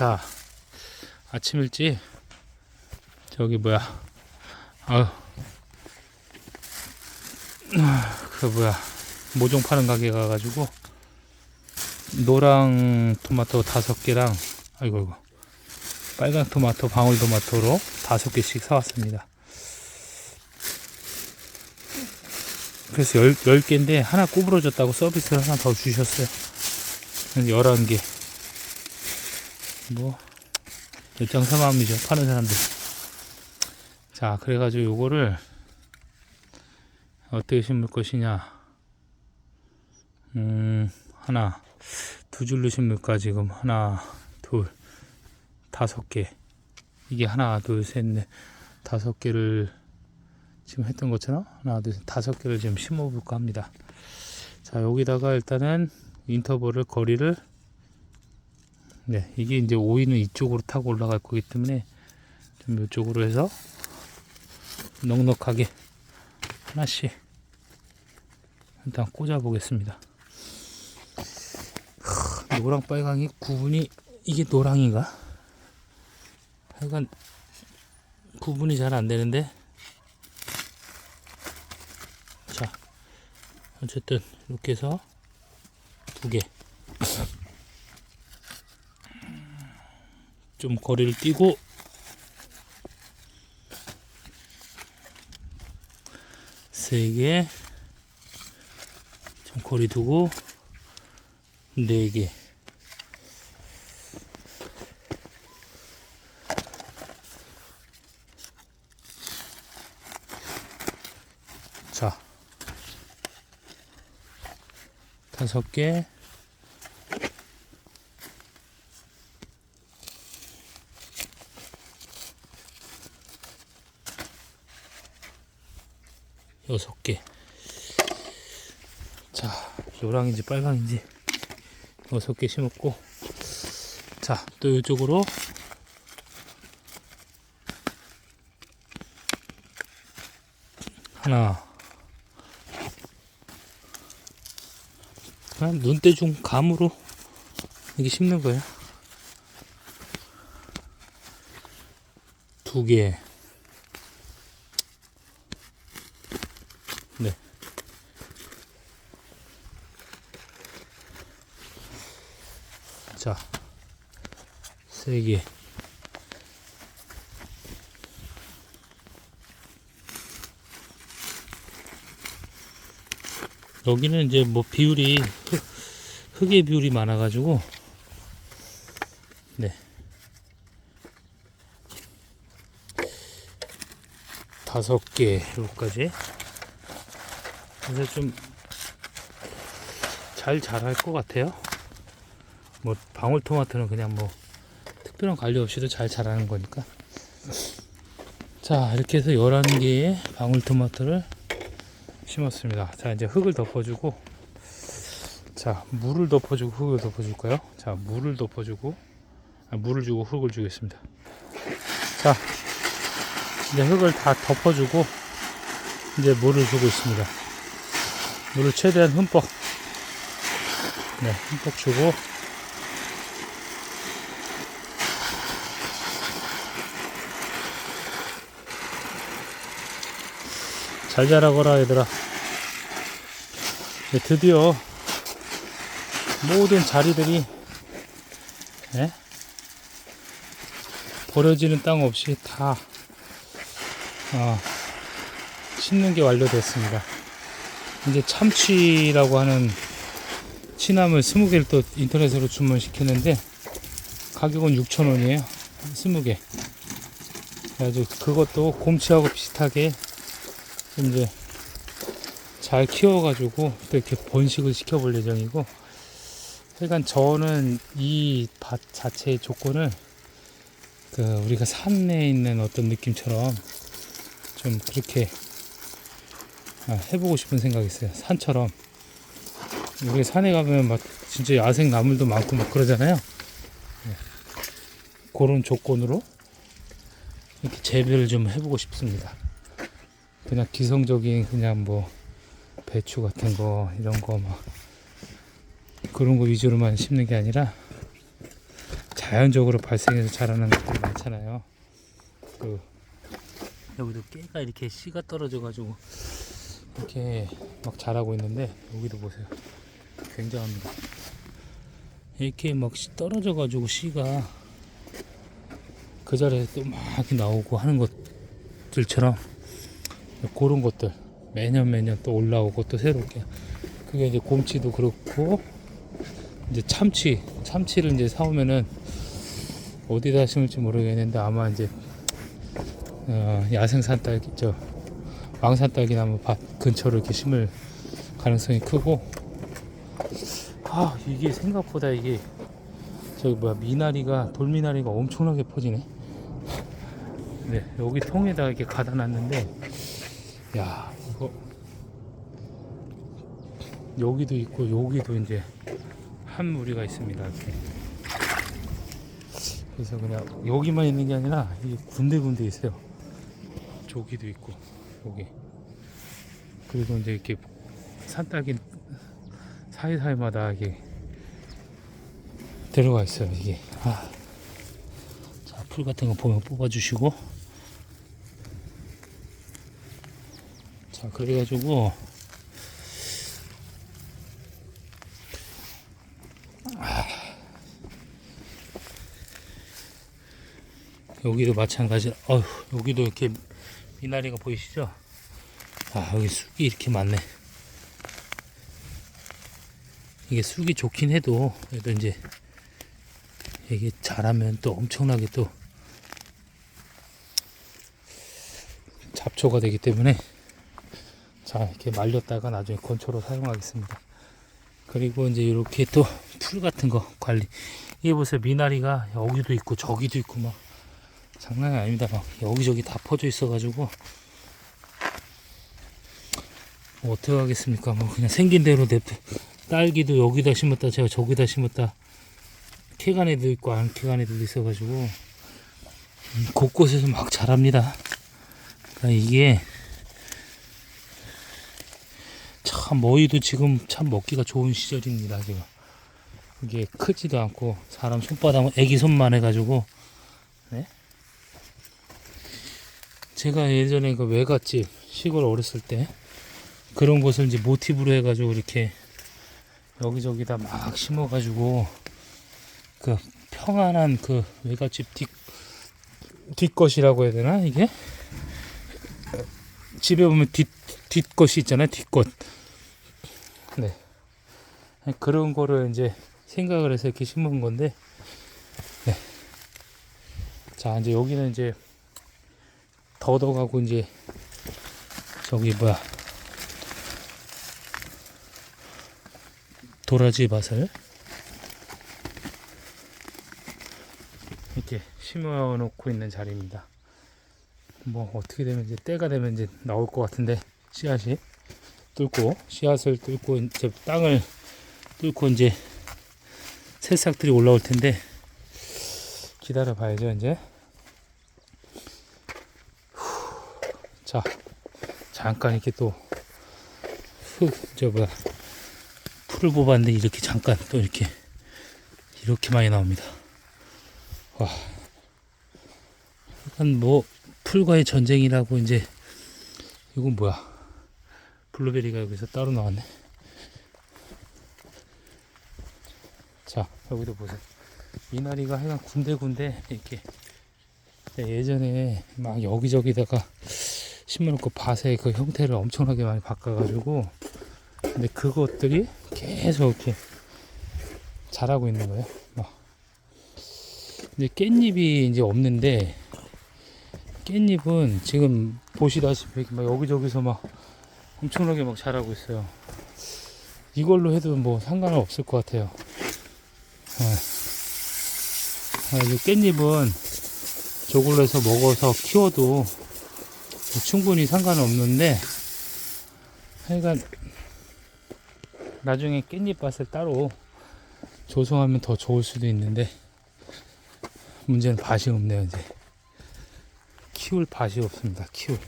자, 아침 일찍 저기 뭐야, 아유, 그 뭐야 모종 파는 가게 가가지고 노랑 토마토 다섯 개랑 아이고 이고 빨강 토마토 방울 토마토로 다섯 개씩 사왔습니다. 그래서 열, 열 개인데 하나 구부러졌다고 서비스를 하나 더 주셨어요. 그래서 열한 개. 뭐 열장사마음이죠 파는 사람들. 자 그래가지고 요거를 어떻게 심을 것이냐. 음 하나 두 줄로 심을까 지금 하나 둘 다섯 개 이게 하나 둘셋넷 다섯 개를 지금 했던 것처럼 하나 둘 셋 다섯 개를 지금 심어 볼까 합니다 자 여기다가 일단은 인터벌을 거리를 네 이게 이제 오이는 이쪽으로 타고 올라갈 거기 때문에 좀 이쪽으로 해서 넉넉하게 하나씩 일단 꽂아 보겠습니다. 노랑 빨강이 구분이 이게 노랑인가? 하여간 구분이 잘 안 되는데. 자 어쨌든 이렇게 해서 두개 좀 거리를 띄고 세 개 좀 거리 두고 네 개 자, 다섯 개. 여섯 개. 자, 노랑인지 빨강인지 여섯 개 심었고, 자, 또 이쪽으로 하나, 그냥 눈대중 감으로 이게 심는 거예요. 두 개. 네. 자, 세 개. 여기는 이제 뭐 비율이 흙, 흙의 비율이 많아가지고 네. 다섯 개로까지. 그래서 좀 잘 자랄 것 같아요 뭐 방울토마토는 그냥 뭐 특별한 관리 없이도 잘 자라는 거니까 자 이렇게 해서 11개의 방울토마토를 심었습니다. 자, 이제 흙을 덮어주고, 자, 물을 덮어주고 흙을 덮어줄까요? 자, 물을 덮어주고, 아, 물을 주고 흙을 주겠습니다. 자, 이제 흙을 다 덮어주고, 이제 물을 주고 있습니다. 물을 최대한 흠뻑, 네, 흠뻑 주고, 잘 자라거라 얘들아. 네, 드디어 모든 자리들이 예? 버려지는 땅 없이 다 어, 심는 게 완료됐습니다. 이제 참치라고 하는 취나물 20개를 또 인터넷으로 주문시켰는데 가격은 6,000원이에요. 20개. 그래가지고 그것도 곰치하고 비슷하게 이제 잘 키워가지고 또 이렇게 번식을 시켜볼 예정이고 하여간 저는 이 밭 자체의 조건을 그 우리가 산에 있는 어떤 느낌처럼 좀 그렇게 아, 해보고 싶은 생각이 있어요. 산처럼. 우리 산에 가면 막 진짜 야생 나물도 많고 막 그러잖아요. 네. 그런 조건으로 이렇게 재배를 좀 해보고 싶습니다 그냥 기성적인 그냥 뭐 배추 같은 거 이런 거 막 그런 거 위주로만 심는 게 아니라 잘 자연적으로 발생해서 자라는 것들 많잖아요. 그 여기도 깨가 이렇게 씨가 떨어져 가지고 이렇게 막 자라고 있는데 여기도 보세요. 굉장합니다. 이렇게 막씨 떨어져 가지고 씨가 그 자리에서 또막 나오고 하는 것들처럼 그런 것들 매년 매년 또 올라오고 또 새롭게 그게 이제 곰치도 그렇고 이제 참치 참치를 이제 사오면은 어디다 심을지 모르겠는데 아마 이제 어, 야생산 딸기 저 왕산 딸기 나무 밭 근처로 이렇게 심을 가능성이 크고 아 이게 생각보다 이게 저기 뭐야 미나리가 돌미나리가 엄청나게 퍼지네. 네 여기 통에다 이렇게 가다 놨는데 야 이거 여기도 있고 여기도 이제 한 무리가 있습니다 이렇게. 그래서 그냥 여기만 있는 게 아니라 이 군데군데 있어요. 저기도 있고 여기 그리고 이제 이렇게 산딸기 사이사이마다 이게 들어가 있어요 이게 아. 자, 풀 같은 거 보면 뽑아주시고 자 그래가지고. 아. 여기도 마찬가지. 어휴 여기도 이렇게 미나리가 보이시죠? 아 여기 쑥이 이렇게 많네. 이게 쑥이 좋긴 해도 그래도 이제 이게 자라면 또 엄청나게 또 잡초가 되기 때문에 자 이렇게 말렸다가 나중에 건초로 사용하겠습니다. 그리고 이제 이렇게 또 풀 같은 거 관리. 이게 보세요. 미나리가 여기도 있고 저기도 있고 막 장난이 아닙니다. 막 여기저기 다 퍼져 있어 가지고 뭐 어떻게 하겠습니까? 뭐 그냥 생긴 대로 냅둬 딸기도 여기다 심었다 제가 저기다 심었다. 캐간 애도 있고 안 캐간 애들도 있어 가지고 음, 곳곳에서 막 자랍니다. 그러니까 이게 참 머위도 지금 참 먹기가 좋은 시절입니다 지금. 이게 크지도 않고 사람 손바닥 애기 손만 해가지고 네? 제가 예전에 그 외갓집 시골 어렸을 때 그런 것을 이제 모티브로 해가지고 이렇게 여기저기다 막 심어가지고 그 평안한 그 외갓집 뒷 뒷것이라고 해야 되나 이게? 집에 보면 뒷 뒷것이 있잖아요 뒷것 네 그런 거를 이제 생각을 해서 이렇게 심은 건데 네. 자 이제 여기는 이제 더덕하고 이제 저기 뭐야 도라지 밭을 이렇게 심어 놓고 있는 자리입니다. 뭐 어떻게 되면 이제 때가 되면 이제 나올 것 같은데 씨앗이 뚫고 씨앗을 뚫고 이제 땅을 뚫고 이제 새싹들이 올라올 텐데 기다려 봐야죠 이제 후, 자 잠깐 이렇게 또흙저 뭐야 풀을 뽑았는데 이렇게 잠깐 또 이렇게 이렇게 많이 나옵니다. 와, 약간 뭐 풀과의 전쟁이라고 이제 이건 뭐야? 블루베리가 여기서 따로 나왔네. 자 여기도 보세요. 미나리가 하여간 군데군데 이렇게 예전에 막 여기저기다가 심어놓고 밭의 그 형태를 엄청나게 많이 바꿔가지고 근데 그것들이 계속 이렇게 자라고 있는 거예요. 막. 이제 깻잎이 이제 없는데 깻잎은 지금 보시다시피 막 여기저기서 막 엄청나게 막 자라고 있어요. 이걸로 해도 뭐 상관은 없을 것 같아요. 네. 아, 이 깻잎은 저걸로 해서 먹어서 키워도 뭐 충분히 상관은 없는데 하여간 나중에 깻잎밭을 따로 조성하면 더 좋을 수도 있는데 문제는 밭이 없네요 이제 키울 밭이 없습니다 키울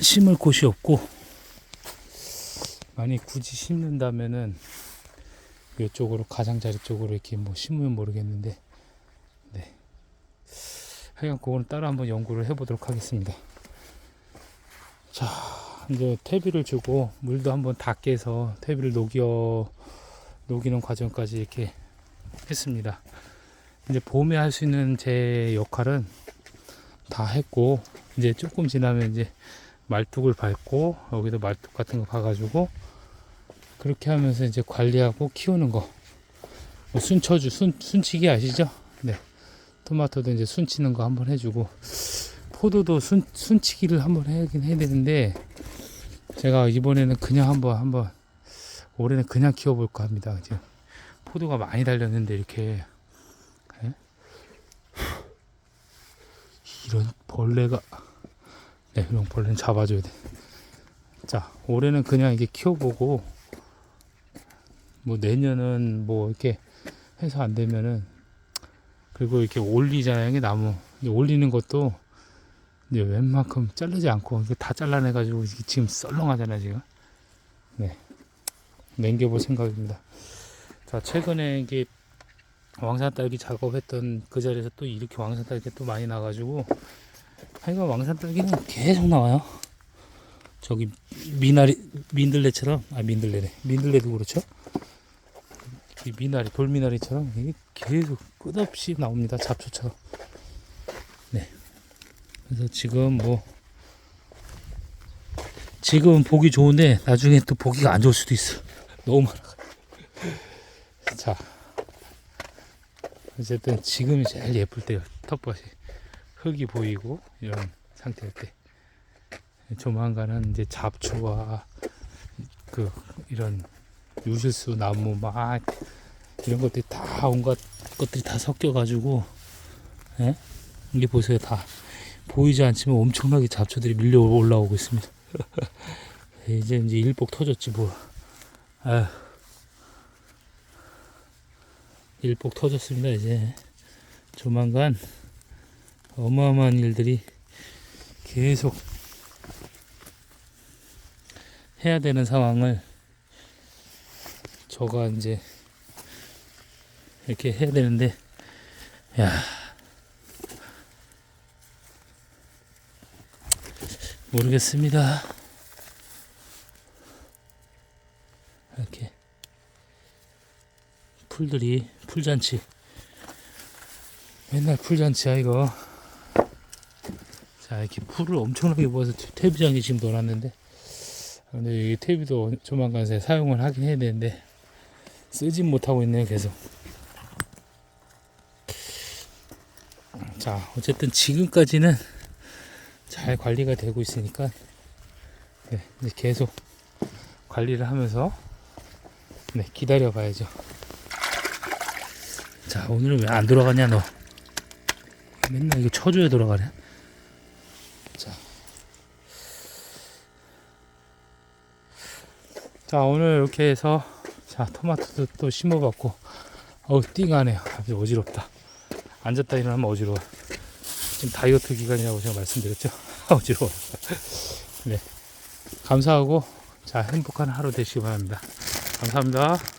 심을 곳이 없고 만약 굳이 심는다면은 이쪽으로 가장자리 쪽으로 이렇게 뭐 심으면 모르겠는데 하여간 그거는 따로 한번 연구를 해보도록 하겠습니다. 자, 이제 퇴비를 주고 물도 한번 닦게 해서 퇴비를 녹여 녹이는 과정까지 이렇게 했습니다. 이제 봄에 할 수 있는 제 역할은 다 했고 이제 조금 지나면 이제 말뚝을 밟고 여기도 말뚝 같은 거 봐가지고 그렇게 하면서 이제 관리하고 키우는 거. 뭐 순쳐주 순 순치기 아시죠? 네. 토마토도 이제 순치는 거 한번 해주고 포도도 순 순치기를 한번 해야긴 해야 되는데 제가 이번에는 그냥 한번 한번 올해는 그냥 키워볼까 합니다. 지금 포도가 많이 달렸는데 이렇게 예? 이런 벌레가 네, 벌레는 잡아줘야 돼. 자, 올해는 그냥 이게 키워보고 뭐 내년은 뭐 이렇게 해서 안 되면은 그리고 이렇게 올리잖아요, 이게 나무. 올리는 것도 이제 웬만큼 자르지 않고 다 잘라내가지고 지금 썰렁하잖아요, 지금. 네, 남겨볼 생각입니다. 자, 최근에 이게 왕산 딸기 작업했던 그 자리에서 또 이렇게 왕산 딸기 또 많이 나가지고 하여간 왕산 딸기는 계속 나와요. 저기 미나리 민들레처럼 아 민들레네 민들레도 그렇죠. 이 미나리 돌미나리처럼 이게 계속 끝없이 나옵니다 잡초처럼. 네. 그래서 지금 뭐 지금은 보기 좋은데 나중에 또 보기가 안 좋을 수도 있어. 너무 많아. 자. 어쨌든 지금이 제일 예쁠 때요. 텃밭이 흙이 보이고 이런 상태일 때. 조만간은 이제 잡초와 그 이런 유실수 나무 막 이런 것들이 다 온갖 것들이 다 섞여 가지고 예? 이게 보세요 다 보이지 않지만 엄청나게 잡초들이 밀려 올라오고 있습니다. 이제 이제 일복 터졌지 뭐. 아휴. 일복 터졌습니다 이제 조만간 어마어마한 일들이 계속 해야 되는 상황을 저가 이제 이렇게 해야 되는데 야. 모르겠습니다. 이렇게 풀들이 풀잔치. 맨날 풀잔치야 이거 자 이렇게 풀을 엄청나게 모아서 퇴비장에 지금 넣어놨는데. 근데 이 퇴비도 조만간 새 사용을 하긴 해야 되는데 쓰진 못하고 있네요 계속. 자 어쨌든 지금까지는 잘 관리가 되고 있으니까 네, 이제 계속 관리를 하면서 네, 기다려 봐야죠. 자 오늘은 왜 안 돌아가냐 너? 맨날 이거 쳐줘야 돌아가네 자. 자 오늘 이렇게 해서 자 토마토도 또 심어봤고 어우 띵하네요. 아주 어지럽다. 앉았다 일어나면 어지러워. 지금 다이어트 기간이라고 제가 말씀드렸죠? 어지러워. 네. 감사하고 자 행복한 하루 되시기 바랍니다. 감사합니다